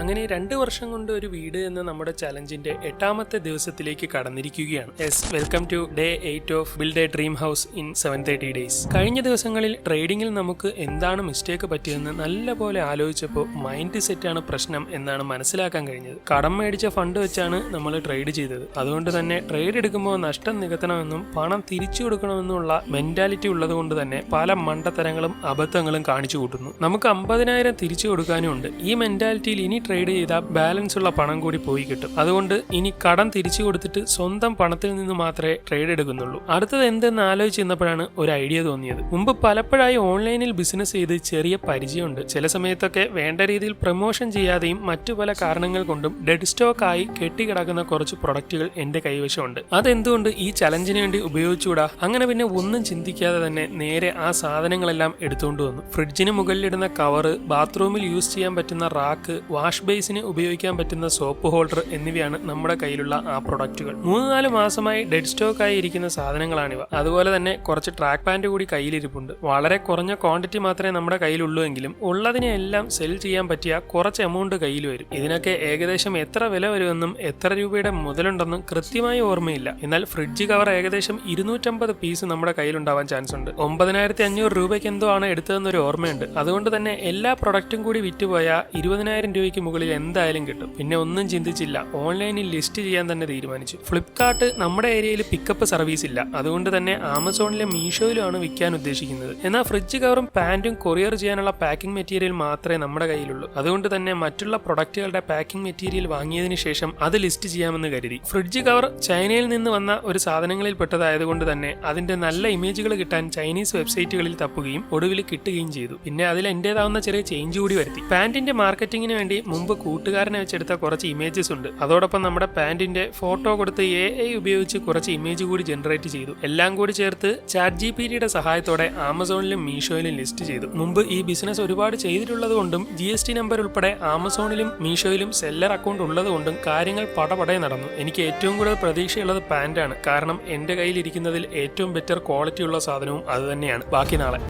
അങ്ങനെ രണ്ട് വർഷം കൊണ്ട് ഒരു വീട് എന്ന നമ്മുടെ ചലഞ്ചിന്റെ എട്ടാമത്തെ ദിവസത്തിലേക്ക് കടന്നിരിക്കുകയാണ്. Yes welcome to day eight of build a dream house in seven thirty days കഴിഞ്ഞ ദിവസങ്ങളിൽ ട്രേഡിംഗിൽ നമുക്ക് എന്താണ് മിസ്റ്റേക്ക് പറ്റിയതെന്ന് നല്ലപോലെ ആലോചിച്ചപ്പോൾ മൈൻഡ് സെറ്റാണ് പ്രശ്നം എന്നാണ് മനസ്സിലാക്കാൻ കഴിഞ്ഞത്. കടം മേടിച്ച ഫണ്ട് വെച്ചാണ് നമ്മൾ ട്രേഡ് ചെയ്തത്. അതുകൊണ്ട് തന്നെ ട്രേഡ് എടുക്കുമ്പോൾ നഷ്ടം നികത്തണമെന്നും പണം തിരിച്ചു കൊടുക്കണമെന്നുമുള്ള മെന്റാലിറ്റി ഉള്ളതുകൊണ്ട് തന്നെ പല മണ്ടത്തരങ്ങളും അബദ്ധങ്ങളും കാണിച്ചു കൂട്ടുന്നു. നമുക്ക് അമ്പതിനായിരം തിരിച്ചു കൊടുക്കാനും ഉണ്ട്. ഈ മെന്റാലിറ്റിയിൽ ഇനി ട്രേഡ് ചെയ്താൽ ബാലൻസ് ഉള്ള പണം കൂടി പോയി കിട്ടും. അതുകൊണ്ട് ഇനി കടം തിരിച്ചു കൊടുത്തിട്ട് സ്വന്തം പണത്തിൽ നിന്ന് മാത്രമേ ട്രേഡ് എടുക്കുന്നുള്ളൂ. അടുത്തത് എന്തെന്ന് ആലോചിച്ച് നിന്നപ്പോഴാണ് ഒരു ഐഡിയ തോന്നിയത്. മുമ്പ് പലപ്പോഴായി ഓൺലൈനിൽ ബിസിനസ് ചെയ്ത് ചെറിയ പരിചയമുണ്ട്. ചില സമയത്തൊക്കെ വേണ്ട രീതിയിൽ പ്രൊമോഷൻ ചെയ്യാതെയും മറ്റു പല കാരണങ്ങൾ കൊണ്ടും ഡെഡ് സ്റ്റോക്ക് ആയി കെട്ടിക്കിടക്കുന്ന കുറച്ച് പ്രൊഡക്റ്റുകൾ എന്റെ കൈവശമുണ്ട്. അതെന്തുകൊണ്ട് ഈ ചലഞ്ചിന് വേണ്ടി ഉപയോഗിച്ചുകൂടാ? അങ്ങനെ പിന്നെ ഒന്നും ചിന്തിക്കാതെ തന്നെ നേരെ ആ സാധനങ്ങളെല്ലാം എടുത്തുകൊണ്ട് വന്നു. ഫ്രിഡ്ജിന് മുകളിലിടുന്ന കവറ് ബാത്റൂമിൽ യൂസ് ചെയ്യാൻ പറ്റുന്ന റാക്ക് വാഷ് ബേസിന് ഉപയോഗിക്കാൻ പറ്റുന്ന സോപ്പ് ഹോൾഡർ എന്നിവയാണ് നമ്മുടെ കയ്യിലുള്ള ആ പ്രൊഡക്റ്റുകൾ. മൂന്ന് നാല് മാസമായി ഡെഡ് സ്റ്റോക്ക് ആയി ഇരിക്കുന്ന സാധനങ്ങളാണിവ. അതുപോലെ തന്നെ കുറച്ച് ട്രാക്ക് പാന്റ് കൂടി കയ്യിലിരിപ്പുണ്ട്. വളരെ കുറഞ്ഞ ക്വാണ്ടിറ്റി മാത്രമേ നമ്മുടെ കയ്യിലുള്ളൂ എങ്കിലും ഉള്ളതിനെ എല്ലാം സെൽ ചെയ്യാൻ പറ്റിയ കുറച്ച് എമൗണ്ട് കയ്യിൽ വരും. ഇതിനൊക്കെ ഏകദേശം എത്ര വില വരുമെന്നും എത്ര രൂപയുടെ മുതലുണ്ടെന്നും കൃത്യമായി ഓർമ്മയില്ല. എന്നാൽ ഫ്രിഡ്ജ് കവർ ഏകദേശം ഇരുന്നൂറ്റമ്പത് പീസ് നമ്മുടെ കയ്യിലുണ്ടാവാൻ ചാൻസ് ഉണ്ട്. ഒമ്പതിനായിരത്തി അഞ്ഞൂറ് രൂപയ്ക്ക് എന്തോ ആണ് എടുത്തതെന്നൊരു ഓർമ്മയുണ്ട്. അതുകൊണ്ട് തന്നെ എല്ലാ പ്രൊഡക്റ്റും കൂടി വിറ്റുപോയ ഇരുപതിനായിരം രൂപയ്ക്ക് മുകളിൽ എന്തായാലും കിട്ടും. പിന്നെ ഒന്നും ചിന്തിച്ചില്ല. ഓൺലൈനിൽ ലിസ്റ്റ് ചെയ്യാൻ തന്നെ തീരുമാനിച്ചു. ഫ്ലിപ്കാർട്ട് നമ്മുടെ ഏരിയയിൽ പിക്കപ്പ് സർവീസ് ഇല്ല. അതുകൊണ്ട് തന്നെ ആമസോണിലെ മീഷോയിലുമാണ് വിൽക്കാൻ ഉദ്ദേശിക്കുന്നത്. എന്നാൽ ഫ്രിഡ്ജ് കവറും പാന്റും കൊറിയർ ചെയ്യാനുള്ള പാക്കിംഗ് മെറ്റീരിയൽ മാത്രമേ നമ്മുടെ കയ്യിലുള്ളൂ. അതുകൊണ്ട് തന്നെ മറ്റുള്ള പ്രൊഡക്റ്റുകളുടെ പാക്കിംഗ് മെറ്റീരിയൽ വാങ്ങിയതിന് ശേഷം അത് ലിസ്റ്റ് ചെയ്യാമെന്ന് കരുതി. ഫ്രിഡ്ജ് കവർ ചൈനയിൽ നിന്ന് വന്ന ഒരു സാധനങ്ങളിൽ പെട്ടതായതുകൊണ്ട് തന്നെ അതിന്റെ നല്ല ഇമേജുകൾ കിട്ടാൻ ചൈനീസ് വെബ്സൈറ്റുകളിൽ തപ്പുകയും ഒടുവിൽ കിട്ടുകയും ചെയ്തു. പിന്നെ അതിൽ എന്റേതാവുന്ന ചെറിയ ചേഞ്ച് കൂടി വരുത്തി. പാന്റിന്റെ മാർക്കറ്റിംഗിന് വേണ്ടി മുമ്പ് കൂട്ടുകാരനെ വെച്ചെടുത്ത കുറച്ച് ഇമേജസ് ഉണ്ട്. അതോടൊപ്പം നമ്മുടെ പാൻറിന്റെ ഫോട്ടോ കൊടുത്ത് എ ഐ ഉപയോഗിച്ച് കുറച്ച് ഇമേജ് കൂടി ജനറേറ്റ് ചെയ്തു. എല്ലാം കൂടി ചേർത്ത് ചാറ്റ് ജി പി ടിയുടെ സഹായത്തോടെ ആമസോണിലും മീഷോയിലും ലിസ്റ്റ് ചെയ്തു. മുമ്പ് ഈ ബിസിനസ് ഒരുപാട് ചെയ്തിട്ടുള്ളത് കൊണ്ടും ജി എസ് ടി നമ്പർ ഉൾപ്പെടെ ആമസോണിലും മീഷോയിലും സെല്ലർ അക്കൗണ്ട് ഉള്ളത് കൊണ്ടും കാര്യങ്ങൾ പടപടയെ നടന്നു. എനിക്ക് ഏറ്റവും കൂടുതൽ പ്രതീക്ഷയുള്ളത് പാന്റാണ്. കാരണം എന്റെ കയ്യിലിരിക്കുന്നതിൽ ഏറ്റവും ബെറ്റർ ക്വാളിറ്റി ഉള്ള സാധനവും അത് തന്നെയാണ്. ബാക്കി നാളെ.